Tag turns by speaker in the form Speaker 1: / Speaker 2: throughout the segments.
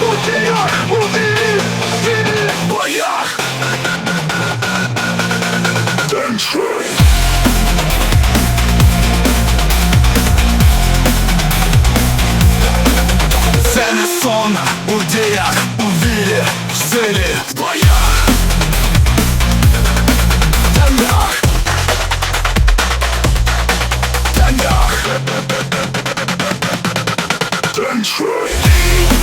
Speaker 1: подіях у вірі, вірі боях. Танцюй Це не сон у діях, у вірі, в силі, в боях. Танях Танях Танцюй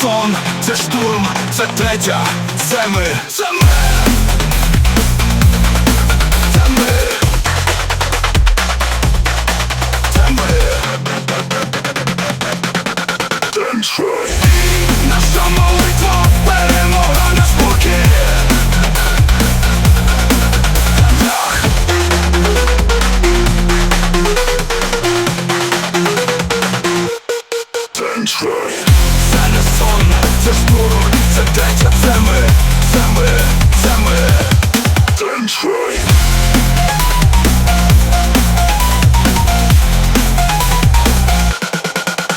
Speaker 1: сон, це штурм, це третя, це ми, це ми, саме. Танцюй.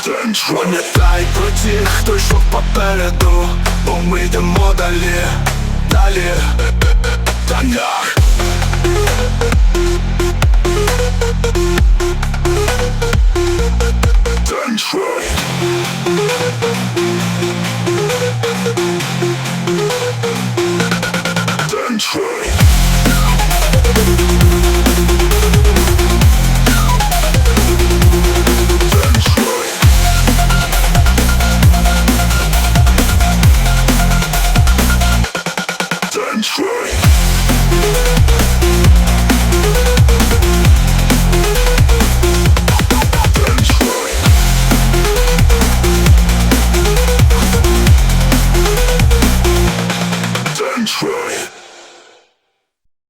Speaker 1: Танцюй. Пам'ятай про тих, хто йшов попереду, бо ми йдемо далі, далі. Танях. Thank you.